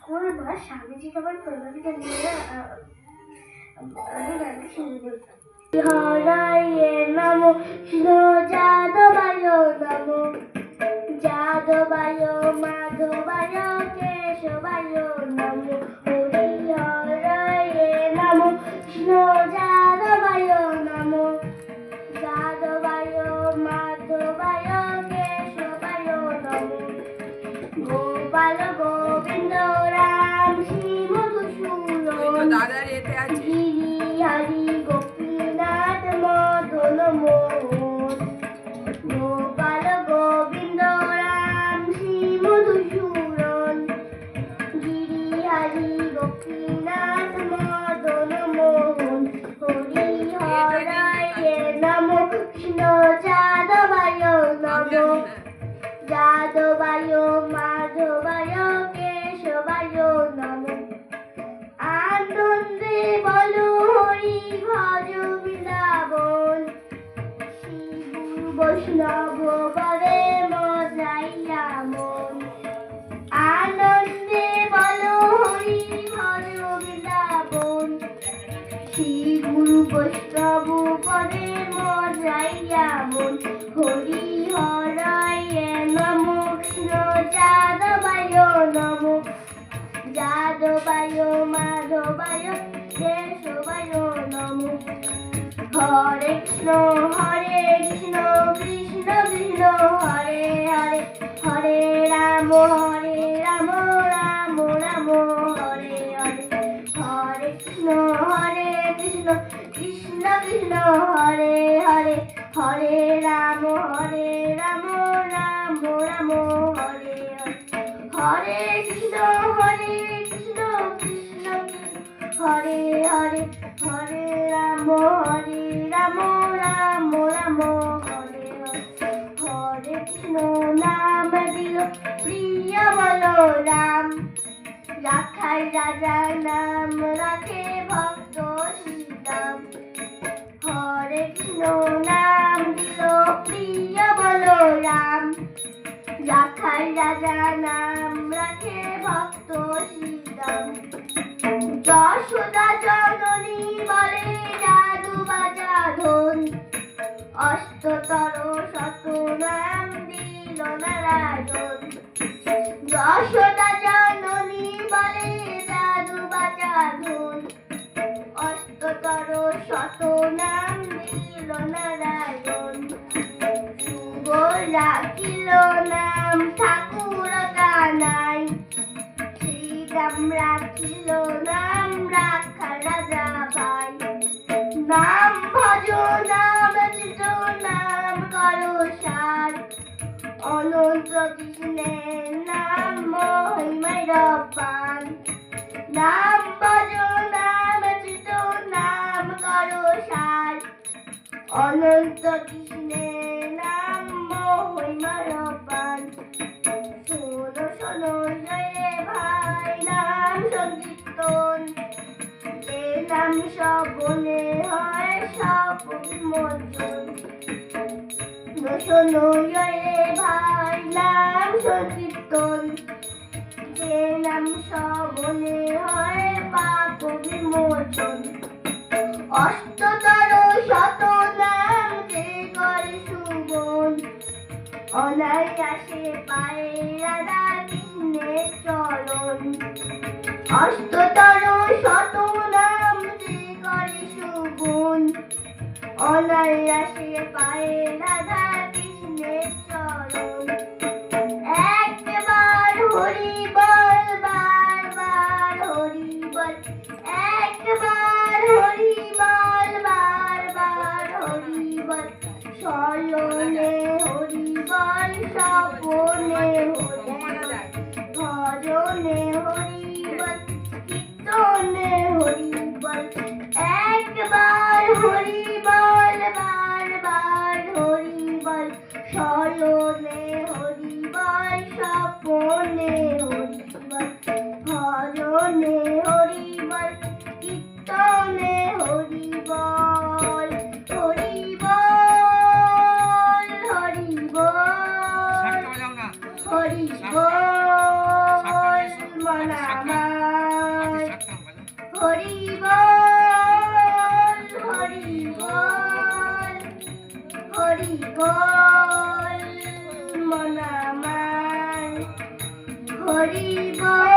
ঠাকুর বা স্বামীজি তোমার পরিবারকে নিয়ে আমি শুরু করতাম হরায়ে নম যাদবায় নাম। যাদবায় মাধবায় આધારે થયા છે মজাইয়া মন হরি হরায় নম কৃষ্ণ যাদবায় নম। যাদবায়, মাধবায়, কেশবায় নম। হরে কৃষ্ণ হরে কৃষ্ণ কৃষ্ণ কৃষ্ণ, হরে হরে হরে রাম হরে রাম রাম রাম, হরে হরে। হরে কৃষ্ণ হরে কৃষ্ণ কৃষ্ণ কৃষ্ণ, হরে হরে রাম হরে রাম রাম রাম, হরে হরে কৃষ্ণ হরে কৃষ্ণ কৃষ্ণ, হরে হরে হরে রাম হরে রাম রাম রাম, হরে হরে কৃষ্ণ, নাম দিল প্রিয় বলো রাম রাখার রাজা নাম রাখে ভক্ত সীতাম। কৃষ্ণ নাম প্রিয় বলো রাম রাখার রাজা নাম রাখে ভক্ত সীতাম যশোদা জননী বলে, জাদু বাজা ধন। অষ্টতর শত নাম দিল নারায়ণ। যশোদা রাখিল নাম ঠাকুর গানাই শ্রীরাম রাখিল নাম রাখা রাজা ভাই। নাম ভজ, নাম চিত নাম করো সার। অনন্ত কৃষ্ণের নাম মহিমায় রব্বান। নাম ভজ, নাম নাম করো সার। অনন্ত কৃষ্ণের যে নাম সব বলে হয় সব বিমোচন শোনো শোনো ভাই, নাম সংকীর্তন। যে নাম সব বলে হয় পাপ অষ্টতর শত নাম যে করে সুমন অনায়াসে পায়ে রাধা কৃষ্ণের চরণ। অষ্টতর পায়ে রাধা কৃষ্ণের চরণ। একবার হরি বল বারবার হরি একবার হরি বল বারবার হরি বল স্মরণে হরি বল স্বপনে হরি ভজনে হরি কীর্তনে হরি বল একবার হরি বল বারবার হরি বল স্মরণে হরি বল স্বপনে হরি বল ভজনে হরি বল কীর্তনে হরি বল হরি বল হরি বল শাক বাজাও না হরি বল হরি মন হরি বল হরি বল